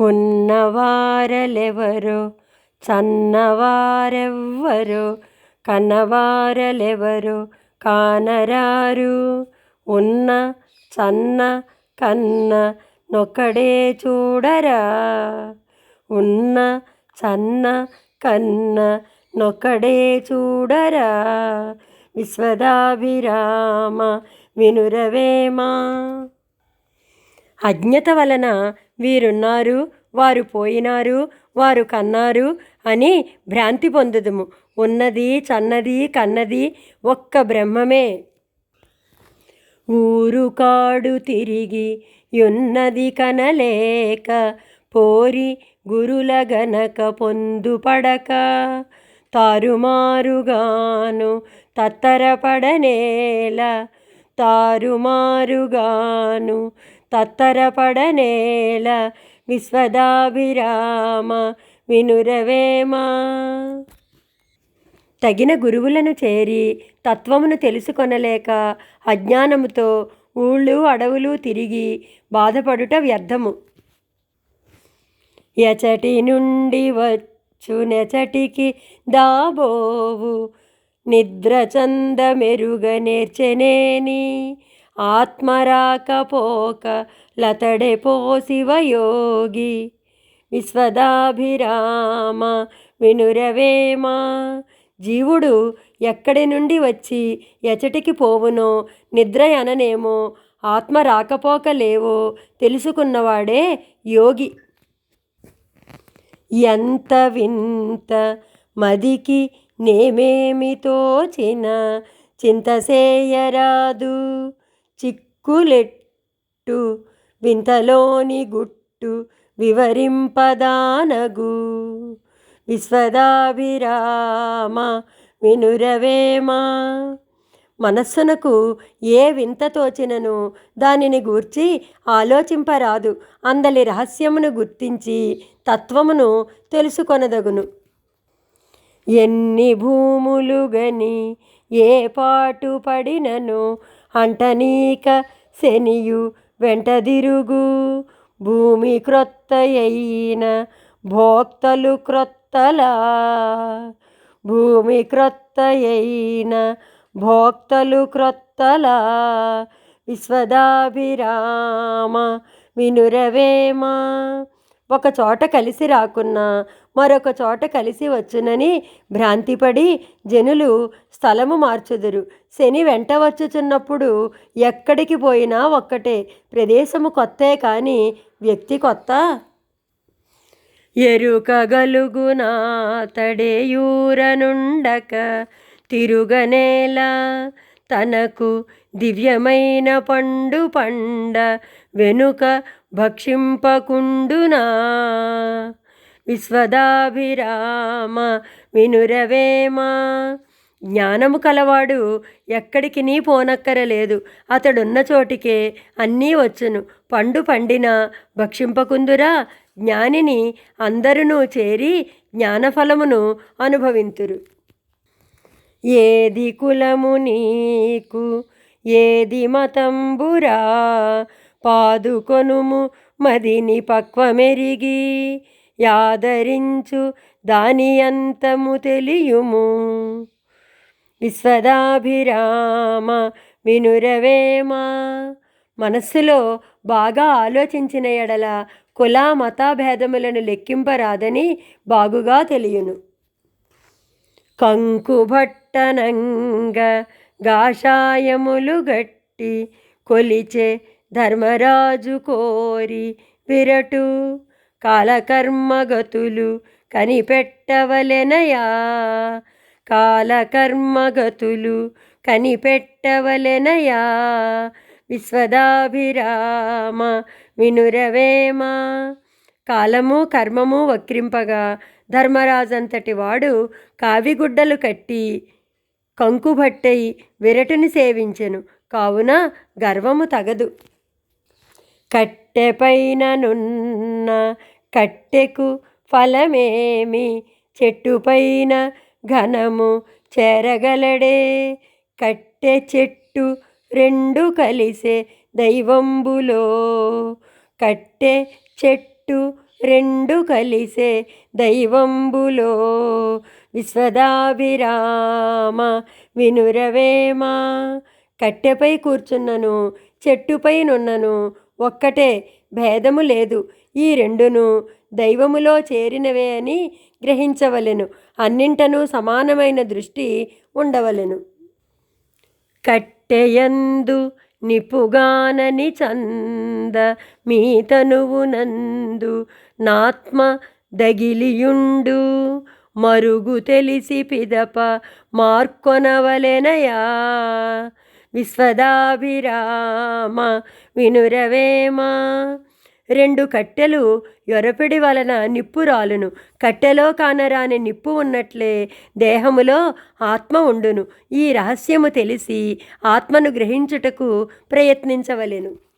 ఉన్నవారలెవరో చన్నవారెవ్వరో కన్నవారలెవరో కానరారు. ఉన్న చన్న కన్న నొక్కడే చూడరా. ఉన్న చన్న కన్న నొక్కడే చూడరా. విశ్వదాభిరామ వినురవేమా. అజ్ఞత వలన వీరున్నారు వారు పోయినారు వారు కన్నారు అని భ్రాంతి పొందుదుము. ఉన్నది చన్నది కన్నది ఒక్క బ్రహ్మమే. ఊరు కాడు తిరిగి ఉన్నది కనలేక పోరి గురుల గనక పొందుపడక తారుమారుగాను తత్తరపడనేల తారుమారుగాను తత్తరపడనేల విశ్వదాభిరామ వినురవేమా. తగిన గురువులను చేరి తత్వమును తెలుసుకొనలేక అజ్ఞానముతో ఊళ్ళు అడవులు తిరిగి బాధపడుట వ్యర్థము. ఎచటి నుండి వచ్చు నెచటికి దాబోవు. నిద్ర చంద మెరుగ నేర్చెనేని. ఆత్మరాకపోక లతడెపో శివయోగి. విశ్వదాభిరామ వినురవేమా జీవుడు ఎక్కడి నుండి వచ్చి ఎచటికి పోవునో నిద్ర అననేమో ఆత్మ రాకపోక లేవో తెలుసుకున్నవాడే యోగి. ఎంత వింత మదికి నేమేమితోచిన చింతసేయరాదు. చిక్కులెట్టు వింతలోని గుట్టు వివరింపదానగు. విశ్వదాభిరామ వినురవేమా. మనస్సునకు ఏ వింత తోచినను దానిని గూర్చి ఆలోచింపరాదు. అందలి రహస్యమును గుర్తించి తత్వమును తెలుసుకొనదగును. ఎన్ని భూములు గని ఏ పాటు పడినను అంటనీక శనియు వెంటదిరుగు భూమి క్రొత్త అయిన భోక్తలు క్రొత్తలా. భూమి క్రొత్త అయిన భోక్తలు క్రొత్తలా. విశ్వదాభిరామ వినురవేమా ఒక చోట కలిసి రాకున్నా మరొక చోట కలిసి వచ్చునని భ్రాంతిపడి జనులు స్థలము మార్చుదురు. శని వెంట వచ్చుచున్నప్పుడు ఎక్కడికి పోయినా ఒక్కటే ప్రదేశము కొత్తే కానీ వ్యక్తి కొత్త. ఎరుకగలుగునాతడేయూరనుండక తిరుగనేలా తనకు దివ్యమైన పండు పండ వెనుక భక్షింపకుండునా. విశ్వదాభిరామ వినురవేమా. జ్ఞానము కలవాడు ఎక్కడికి నీ పోనక్కరలేదు. అతడున్న చోటికే అన్నీ వచ్చును. పండు పండిన భక్షింపకుందురా. జ్ఞానిని అందరునూ చేరి జ్ఞానఫలమును అనుభవింతురు. ఏది కులము నీకు? ఏది మతంబురా? పాదుకొనుము మదిని పక్వమెరిగి యాదరించు దాని అంతము తెలియుము. విశ్వదాభిరామ వినురవేమా. మనస్సులో బాగా ఆలోచించిన ఎడల కుల మత భేదములను లెక్కింపరాదని బాగుగా తెలియను. కంకుభట్టనంగ గాషాయములు గట్టి కొలిచే ధర్మరాజు కోరి విరటు కాలకర్మగతులు కనిపెట్టవలెనయా? కాలకర్మగతులు కనిపెట్టవలెనయా? విశ్వదాభిరామ వినురవేమ. కాలము కర్మము వక్రింపగా ధర్మరాజంతటి వాడు కావిగుడ్డలు కట్టి కంకుభట్టై విరటుని సేవించెను. కావున గర్వము తగదు. కట్టెపైననున్న కట్టెకు ఫలమేమి? చెట్టుపైన ఘనము చేరగలడే కట్టె చెట్టు రెండు కలిసే దైవంబులో. కట్టె చెట్టు రెండు కలిసే దైవంబులో. విశ్వదాభిరామ వినురవేమా. కట్టెపై కూర్చున్నను చెట్టుపై నున్నను ఒక్కటే భేదము లేదు. ఈ రెండును దైవములో చేరినవే అని గ్రహించవలెను. అన్నింటను సమానమైన దృష్టి ఉండవలెను. కట్టెయందు నిపుగానని చంద మీ తనువు నందు నాత్మ దగిలియుండు. మరుగు తెలిసి పిదప మార్కొనవలెనయా. విశ్వదాభిరామ వినురవేమా. రెండు కట్టెలు యొరపిడి వలన నిప్పు రాలును. కట్టెలో కానరాని నిప్పు ఉన్నట్లే దేహములో ఆత్మ ఉండును. ఈ రహస్యము తెలిసి ఆత్మను గ్రహించుటకు ప్రయత్నించవలెను.